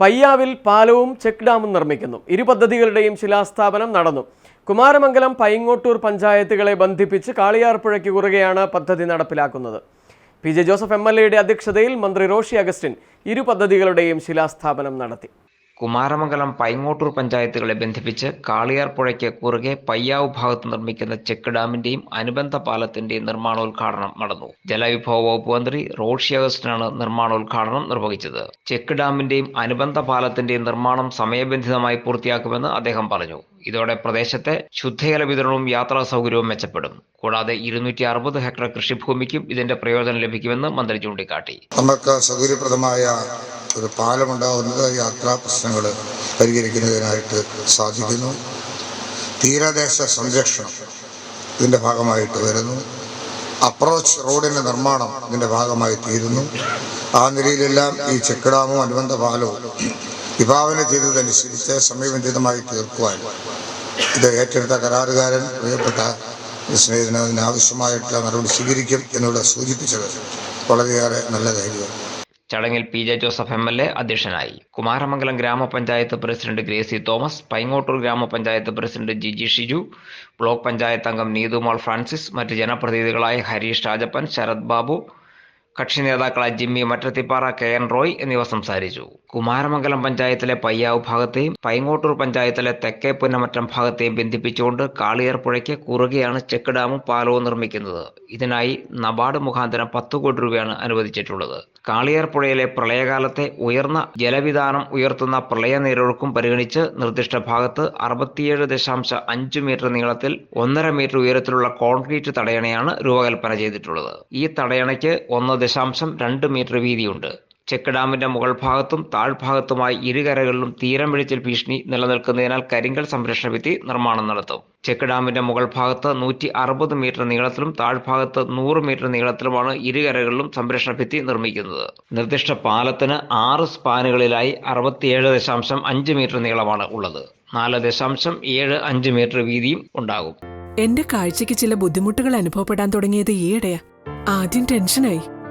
പയ്യാവിൽ പാലവും ചെക്ക് ഡാമും നിർമ്മിക്കുന്നു. ഇരു പദ്ധതികളുടെയും ശിലാസ്ഥാപനം നടന്നു. കുമാരമംഗലം പൈങ്ങോട്ടൂർ പഞ്ചായത്തുകളെ ബന്ധിപ്പിച്ച് കാളിയാർപ്പുഴയ്ക്ക് കുറുകെയാണ് പദ്ധതി നടപ്പിലാക്കുന്നത്. P J Joseph M L എയുടെ അധ്യക്ഷതയിൽ മന്ത്രി റോഷി അഗസ്റ്റിൻ ഇരു പദ്ധതികളുടെയും ശിലാസ്ഥാപനം നടത്തി. കുമാരമംഗലം പൈങ്ങോട്ടൂർ പഞ്ചായത്തുകളെ ബന്ധിപ്പിച്ച് കാളിയാർ പുഴയ്ക്ക് കുറുകെ പയ്യാവ് ഭാഗത്ത് നിർമ്മിക്കുന്ന ചെക്ക് ഡാമിന്റെയും അനുബന്ധ പാലത്തിന്റെയും നിർമ്മാണോദ്ഘാടനം നടന്നു. ജലവിഭവ വകുപ്പ് മന്ത്രി റോഷി അഗസ്റ്റിനാണ് നിർമ്മാണോദ്ഘാടനം നിർവഹിച്ചത്. ചെക്ക് ഡാമിന്റെയും അനുബന്ധ പാലത്തിന്റെയും നിർമ്മാണം സമയബന്ധിതമായി പൂർത്തിയാക്കുമെന്ന് അദ്ദേഹം പറഞ്ഞു. ഇതോടെ പ്രദേശത്തെ ശുദ്ധജല വിതരണവും യാത്രാ സൗകര്യവും മെച്ചപ്പെടും. കൂടാതെ ഇരുന്നൂറ്റി അറുപത് ഹെക്ടർ കൃഷിഭൂമിക്കും ഇതിന്റെ പ്രയോജനം ലഭിക്കുമെന്ന് മന്ത്രി ചൂണ്ടിക്കാട്ടി. നമുക്ക് സൗകര്യപ്രദമായ ഒരു പാലമുണ്ടാകുന്നത് യാത്രാ പ്രശ്നങ്ങൾ പരിഹരിക്കുന്നതിനായിട്ട് സാധിക്കുന്നു. തീരദേശ സംരക്ഷണം ഇതിന്റെ ഭാഗമായിട്ട് വരുന്നു. അപ്രോച്ച് റോഡിന്റെ നിർമ്മാണം ഇതിന്റെ ഭാഗമായി തീരുന്നു. ആ നിലയിലെല്ലാം ഈ ചെക്ക് ഡാമും അനുബന്ധ പാലവും വിഭാവന ചെയ്തതനുസരിച്ച് സമയബന്ധിതമായി തീർക്കുവാൻ ഇത് ഏറ്റെടുത്ത കരാറുകാരൻ പ്രിയപ്പെട്ട സ്നേഹിതന് അതിനാവശ്യമായിട്ടുള്ള നടപടി സ്വീകരിക്കും എന്നിവിടെ സൂചിപ്പിച്ചത് വളരെയേറെ നല്ല കാര്യമാണ്. ചടങ്ങിൽ P J Joseph M L A അധ്യക്ഷനായി. കുമാരമംഗലം ഗ്രാമപഞ്ചായത്ത് പ്രസിഡന്റ് ഗ്രേസി തോമസ് പൈങ്ങോട്ടൂർ ഗ്രാമപഞ്ചായത്ത് പ്രസിഡന്റ് ജിജി ഷിജു ബ്ലോക്ക് പഞ്ചായത്ത് അംഗം നീതുമോൾ ഫ്രാൻസിസ് മറ്റ് ജനപ്രതിനിധികളായ ഹരീഷ് രാജപ്പൻ ശരത് ബാബു കക്ഷി നേതാക്കളായ Jimmy Mattathippara K. N. Roy എന്നിവർ സംസാരിച്ചു. കുമാരമംഗലം പഞ്ചായത്തിലെ പയ്യാവ് ഭാഗത്തെയും പൈങ്ങോട്ടൂർ പഞ്ചായത്തിലെ തെക്കേ പുന്നമറ്റം ഭാഗത്തെയും ബന്ധിപ്പിച്ചുകൊണ്ട് കാളിയാർ പുഴയ്ക്ക് കുറുകെയാണ് ചെക്ക് ഡാമും പാലവും നിർമ്മിക്കുന്നത്. ഇതിനായി നബാർഡ് മുഖാന്തരം പത്ത് കോടി രൂപയാണ് അനുവദിച്ചിട്ടുള്ളത്. കാളിയാർ പുഴയിലെ പ്രളയകാലത്തെ ഉയർന്ന ജലവിധാനം ഉയർത്തുന്ന പ്രളയ നീരൊഴുക്കും പരിഗണിച്ച് നിർദ്ദിഷ്ട ഭാഗത്ത് അറുപത്തിയേഴ് ദശാംശ അഞ്ച് മീറ്റർ നീളത്തിൽ ഒന്നര മീറ്റർ ഉയരത്തിലുള്ള കോൺക്രീറ്റ് തടയണയാണ് രൂപകൽപ്പന ചെയ്തിട്ടുള്ളത്. ഈ തടയണയ്ക്ക് ഒന്ന് ദശാംശം രണ്ട് മീറ്റർ വീതിയുണ്ട്. ചെക്ക് ഡാമിന്റെ മുകൾ ഭാഗത്തും താഴ്ഭാഗത്തുമായി ഇരുകരകളിലും തീരം പിടിച്ചൽ ഭീഷണി നിലനിൽക്കുന്നതിനാൽ കരിങ്കൽ സംരക്ഷണ ഭിത്തി നിർമ്മാണം നടത്തും. ചെക്ക് ഡാമിന്റെ മുകൾ ഭാഗത്ത് നൂറ്റി അറുപത് മീറ്റർ നീളത്തിലും താഴ്ഭാഗത്ത് നൂറ് മീറ്റർ നീളത്തിലുമാണ് ഇരുകരകളിലും സംരക്ഷണ ഭിത്തി നിർമ്മിക്കുന്നത്. നിർദ്ദിഷ്ട പാലത്തിന് ആറ് സ്പാനുകളിലായി അറുപത്തിയേഴ് ദശാംശം അഞ്ച് മീറ്റർ നീളമാണ് ഉള്ളത്. നാല് ദശാംശം ഏഴ് അഞ്ച് മീറ്റർ വീതിയും ഉണ്ടാകും. എന്റെ കാഴ്ചയ്ക്ക് ചില ബുദ്ധിമുട്ടുകൾ അനുഭവപ്പെടാൻ തുടങ്ങിയത് ഈയിടെയാ. ആദ്യം ടെൻഷനായി.